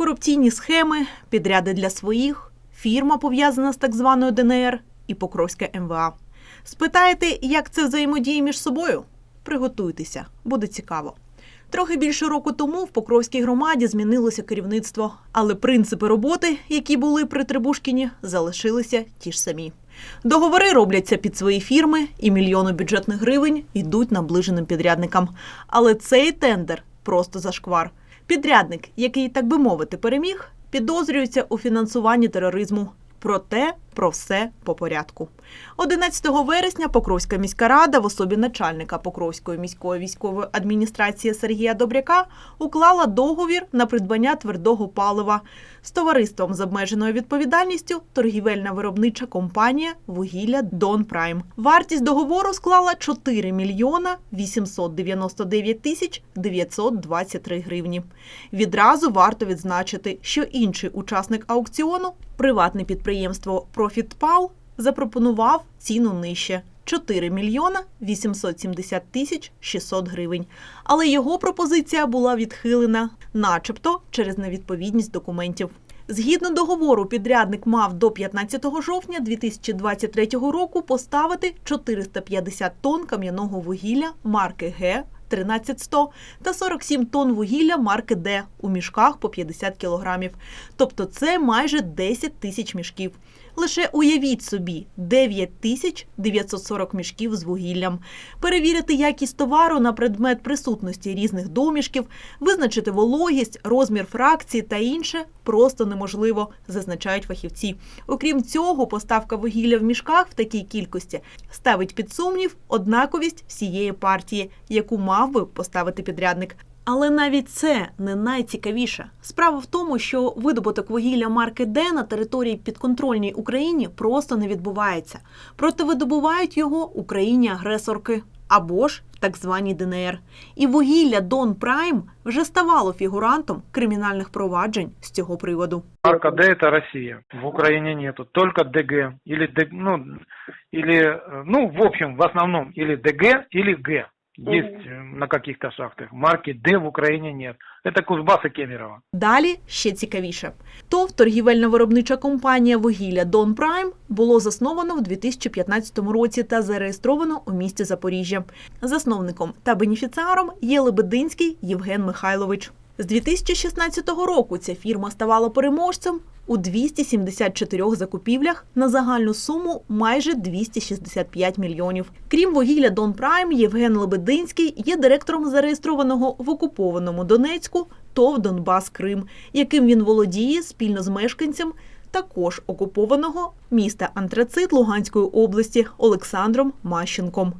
Корупційні схеми, підряди для своїх, фірма пов'язана з так званою ДНР і Покровське МВА. Спитаєте, як це взаємодіє між собою? Приготуйтеся, буде цікаво. Трохи більше року тому в Покровській громаді змінилося керівництво, але принципи роботи, які були при Трибушкіні, залишилися ті ж самі. Договори робляться під свої фірми, і мільйони бюджетних гривень йдуть наближеним підрядникам. Але цей тендер просто зашквар. Підрядник, який, так би мовити, переміг, підозрюється у фінансуванні тероризму. Проте про все по порядку. 11 вересня Покровська міська рада в особі начальника Покровської міської військової адміністрації Сергія Добряка уклала договір на придбання твердого палива з товариством з обмеженою відповідальністю торгівельна виробнича компанія вугілля Дон Прайм. Вартість договору склала 4 мільйона 899 тисяч 923 гривні. Відразу варто відзначити, що інший учасник аукціону, приватне підприємство Профітпал, запропонував ціну нижче 4 мільйона 870 тисяч 600 гривень. Але його пропозиція була відхилена, начебто через невідповідність документів. Згідно договору, підрядник мав до 15 жовтня 2023 року поставити 450 тонн кам'яного вугілля марки Г 13100 та 47 тонн вугілля марки Д у мішках по 50 кілограмів. Тобто це майже 10 тисяч мішків. Лише уявіть собі 9 тисяч 940 мішків з вугіллям. Перевірити якість товару на предмет присутності різних домішків, визначити вологість, розмір фракції та інше просто неможливо, зазначають фахівці. Окрім цього, поставка вугілля в мішках в такій кількості ставить під сумнів однаковість всієї партії, яку мав би поставити підрядник. Але навіть це не найцікавіше. Справа в тому, що видобуток вугілля марки Д на території підконтрольній Україні просто не відбувається. Проте видобувають його Україні-агресорки або ж так званій ДНР. І вугілля Дон Прайм вже ставало фігурантом кримінальних проваджень з цього приводу. Марка Д это Россия. В Украине нету. Только ДГ. Д- ну, э, ну, в общем, в основном, или ДГ, или Г. Есть э, на каких-то шахтах. Марки Д в Украине нет. Это Кузбасс и Кемерово. Далі ще цікавіше. ТОВ торгівельно-виробнича компанія вугілля Дон Прайм було засновано в 2015 році та зареєстровано у місті Запоріжжя. Засновником та бенефіціаром є Лебединський Євген Михайлович. З 2016 року ця фірма ставала переможцем у 274 закупівлях на загальну суму майже 265 мільйонів. Крім вугілля Дон Прайм, Євген Лебединський є директором зареєстрованого в окупованому Донецьку ТОВ Донбас Крим, яким він володіє спільно з мешканцем також окупованого міста Антрацит Луганської області Олександром Мащенком.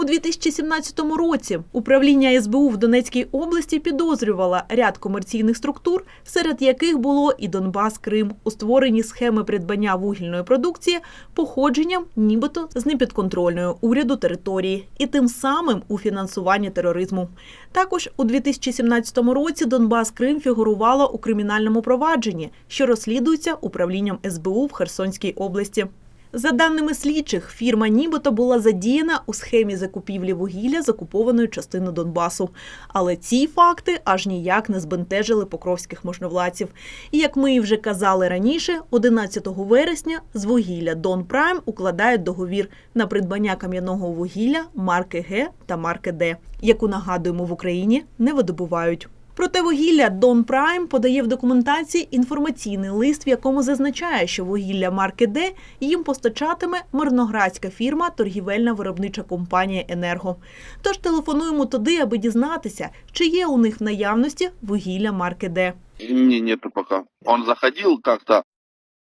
У 2017 році управління СБУ в Донецькій області підозрювало ряд комерційних структур, серед яких було і Донбас Крим, у створенні схеми придбання вугільної продукції походженням нібито з непідконтрольної уряду території і тим самим у фінансуванні тероризму. Також у 2017 році Донбас Крим фігурувало у кримінальному провадженні, що розслідується управлінням СБУ в Херсонській області. За даними слідчих, фірма нібито була задіяна у схемі закупівлі вугілля з окупованої частини Донбасу. Але ці факти аж ніяк не збентежили покровських можновладців. І як ми і вже казали раніше, 11 вересня з вугілля Дон Прайм укладають договір на придбання кам'яного вугілля марки Г та марки Д, яку нагадуємо в Україні не видобувають. Проте вугілля Дон Прайм подає в документації інформаційний лист, в якому зазначає, що вугілля марки Д їм постачатиме мирноградська фірма торгівельна виробнича компанія Енерго. Тож телефонуємо туди, аби дізнатися, чи є у них в наявності вугілля марки Д. Мне нету пока. Он заходил как-то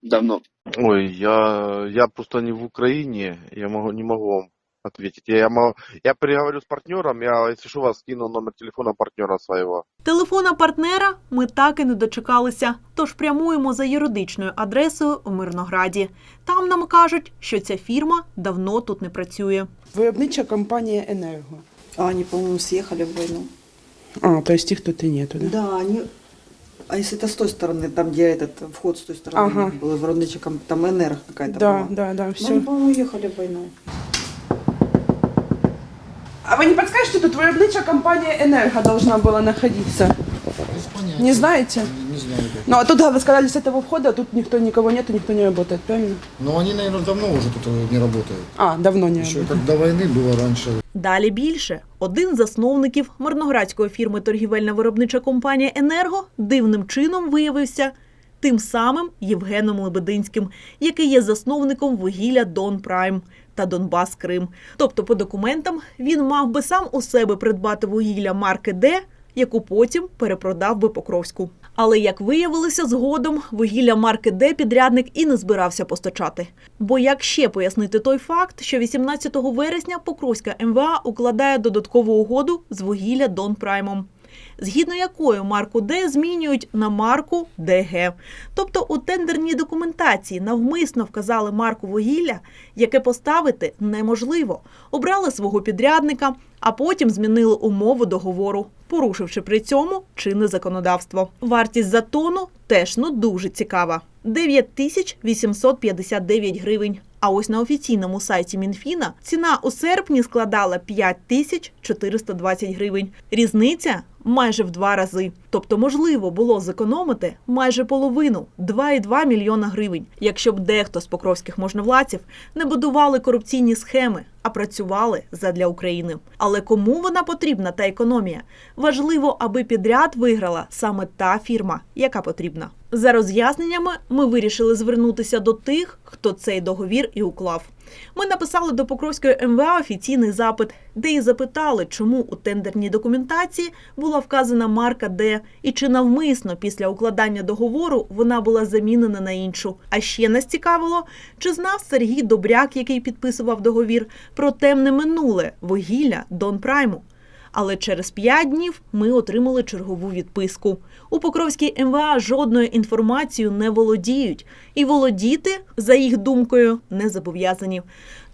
давно. Ой, я, я просто не в Украине, я могу, не могу вам ответить. Я, могу, я переговорю с партнером, я, если что, вас скину номер телефона партнера своего. Телефона партнера ми так і не дочекалися, тож прямуємо за юридичною адресою у Мирнограді. Там нам кажуть, що ця фірма давно тут не працює. Виробнича компанія Енерго. А они, по-моему, съехали в войну. А, то есть їх тут і нету, да? Да, они... А если это с той стороны, там, где этот вход с той стороны Ага. был, виробнича ком- там НР какая-то Да, была. да, да, Ну, все. они, по-моему, уехали в войну. А ви не подскажете, тут виробнича компанія Енерго должна була знаходитися? Не знаєте? Не знаю. как. Ну, а тут, вы сказали, с этого входа, тут никто, никого нету, никто не работает, правильно? Но они, наверное, давно уже тут э, не работают. А, давно не Еще работает. как до войны было раньше. Далі більше. Один з засновників мирноградської фірми торгівельна виробнича компанія Енерго дивним чином виявився тим самим Євгеном Лебединським, який є засновником вугілля Дон Прайм та Донбас Крим. Тобто, по документам він мав би сам у себе придбати вугілля марки Д, яку потім перепродав би Покровську. Але як виявилося згодом, вугілля марки Д підрядник і не збирався постачати. Бо як ще пояснити той факт, що 18 вересня Покровська МВА укладає додаткову угоду з вугілля Дон Праймом, згідно якої марку Д змінюють на марку ДГ. Тобто у тендерній документації навмисно вказали марку вугілля, яке поставити неможливо. Обрали свого підрядника, а потім змінили умову договору, порушивши при цьому чинне законодавство. Вартість за тонну теж ну дуже цікава. 9859 гривень. А ось на офіційному сайті Мінфіна ціна у серпні складала 5420 гривень. Різниця майже в два рази. Тобто можливо було зекономити майже половину 2,2 мільйона гривень, якщо б дехто з покровських можновладців не будували корупційні схеми, а працювали задля України. Але кому вона потрібна та економія? Важливо, аби підряд виграла саме та фірма, яка потрібна. За роз'ясненнями ми вирішили звернутися до тих, хто цей договір і уклав. Ми написали до Покровської МВА офіційний запит, де і запитали, чому у тендерній документації була вказана марка Д і чи навмисно після укладання договору вона була замінена на іншу. А ще нас цікавило, чи знав Сергій Добряк, який підписував договір, про темне минуле вугілля Дон Прайму. Але через п'ять днів ми отримали чергову відписку. У Покровській МВА жодною інформацією не володіють, і володіти, за їх думкою, не зобов'язані.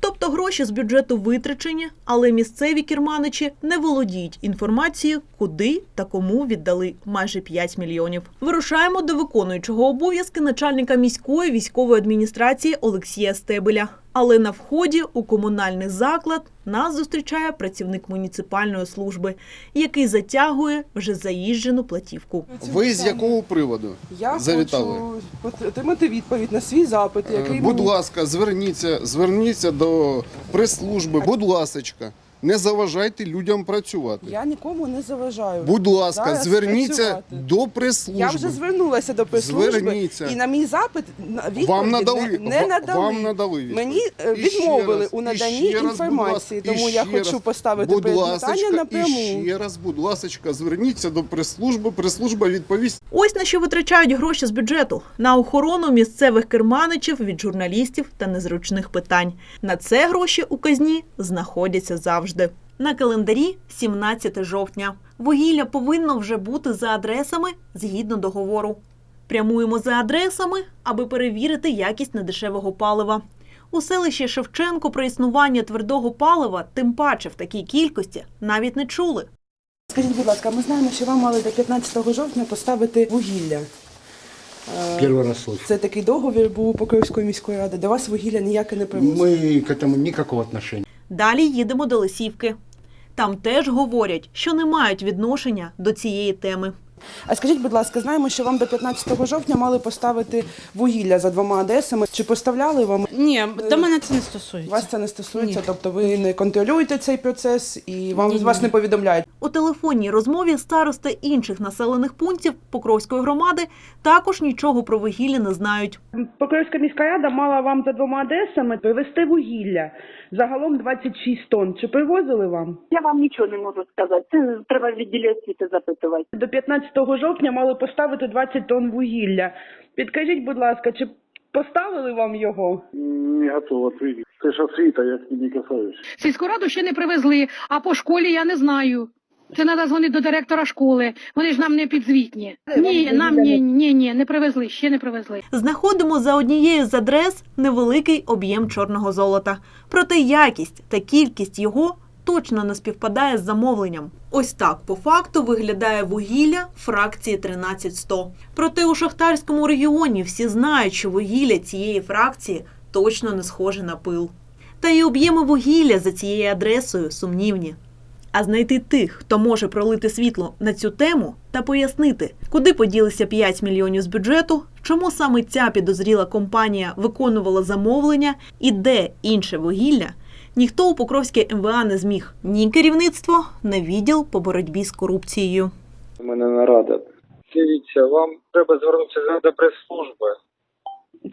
Тобто гроші з бюджету витрачені, але місцеві керманичі не володіють інформацією, куди та кому віддали майже 5 мільйонів. Вирушаємо до виконуючого обов'язки начальника міської військової адміністрації Олексія Стебеля. Але на вході у комунальний заклад нас зустрічає працівник муніципальної служби, який затягує вже заїжджену платівку. Ви з якого приводу? Я завітали? хочу отримати відповідь на свій запит, який Будь мені- ласка, зверніться, зверніться до прес-служби. Будь ласочка, не заважайте людям працювати. Я нікому не заважаю. Будь ласка, Зараз зверніться працювати. до прес-служби. Я вже звернулася до прес-служби, Зверніться. і на мій запит відповіді Вам надали, не, не надали. Вам надали відповідь. Мені е, І ще відмовили раз, у і наданні ще раз, будь інформації, ласка, тому і я ще хочу раз, поставити будь ласочка, питання напряму. І ще раз, будь ласочка, зверніться до прес-служби, прес-служба відповість. Ось на що витрачають гроші з бюджету на охорону місцевих керманичів від журналістів та незручних питань. На це гроші у казні знаходяться завжди На календарі 17 жовтня. Вугілля повинно вже бути за адресами згідно договору. Прямуємо за адресами, аби перевірити якість недешевого палива. У селищі Шевченко про існування твердого палива, тим паче в такій кількості, навіть не чули. Скажіть, будь ласка, ми знаємо, що вам мали до 15 жовтня поставити вугілля. Е, Первый раз слышу. Це такий договір був у Покровської міської ради. До вас вугілля ніяке не привозить. Мы к этому никакого отношения. Далі їдемо до Лисівки. Там теж говорять, що не мають відношення до цієї теми. А скажіть, будь ласка, знаємо, що вам до 15 жовтня мали поставити вугілля за двома адресами. Чи поставляли вам? Ні, до мене це не стосується. Вас це не стосується, Ні. тобто ви не контролюєте цей процес і вам Ні-ні. вас не повідомляють. У телефонній розмові старости інших населених пунктів Покровської громади також нічого про вугілля не знають. Покровська міська рада мала вам за двома адресами привезти вугілля. Загалом 26 тонн. Чи привозили вам? Я вам нічого не можу сказати. Це треба відділі освіти запитувати. До 15 жовтня мали поставити 20 тонн вугілля. Підкажіть, будь ласка, чи поставили вам його? Не готова ответить. Це ж освіта, я к ним не касаюсь. Сільську раду ще не привезли, а по школі я не знаю. Це треба дзвонити до директора школи. Вони ж нам не підзвітні. Ні, нам ні, ні, ні, не привезли, ще не привезли. Знаходимо за однією з адрес невеликий об'єм чорного золота. Проте якість та кількість його точно не співпадає з замовленням. Ось так по факту виглядає вугілля фракції 13100. Проте у шахтарському регіоні всі знають, що вугілля цієї фракції точно не схоже на пил. Та й об'єми вугілля за цією адресою сумнівні. А знайти тих, хто може пролити світло на цю тему та пояснити, куди поділися 5 мільйонів з бюджету, чому саме ця підозріла компанія виконувала замовлення і де інше вугілля, ніхто у Покровське МВА не зміг ні керівництво, ні відділ по боротьбі з корупцією. У мене нарада. Дивіться, вам треба звернутися до прес-служби,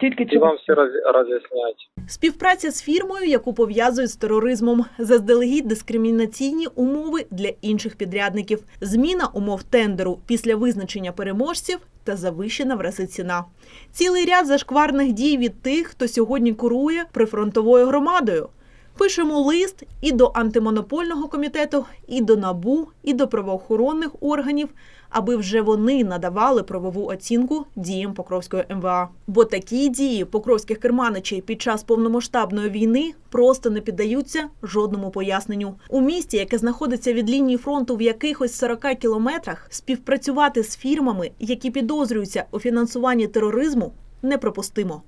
Тільки чи вам все роз- роз'яснять. Співпраця з фірмою, яку пов'язують з тероризмом, заздалегідь дискримінаційні умови для інших підрядників, зміна умов тендеру після визначення переможців та завищена в рази ціна. Цілий ряд зашкварних дій від тих, хто сьогодні курує прифронтовою громадою. Пишемо лист і до антимонопольного комітету, і до НАБУ, і до правоохоронних органів, аби вже вони надавали правову оцінку діям Покровської МВА. Бо такі дії покровських керманичей під час повномасштабної війни просто не піддаються жодному поясненню. У місті, яке знаходиться від лінії фронту в якихось 40 кілометрах, співпрацювати з фірмами, які підозрюються у фінансуванні тероризму. Неприпустимо.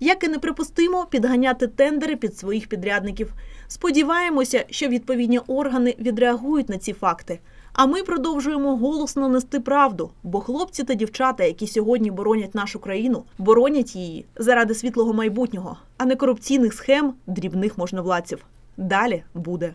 Як і неприпустимо підганяти тендери під своїх підрядників. Сподіваємося, що відповідні органи відреагують на ці факти. А ми продовжуємо голосно нести правду, бо хлопці та дівчата, які сьогодні боронять нашу країну, боронять її заради світлого майбутнього, а не корупційних схем дрібних можновладців. Далі буде.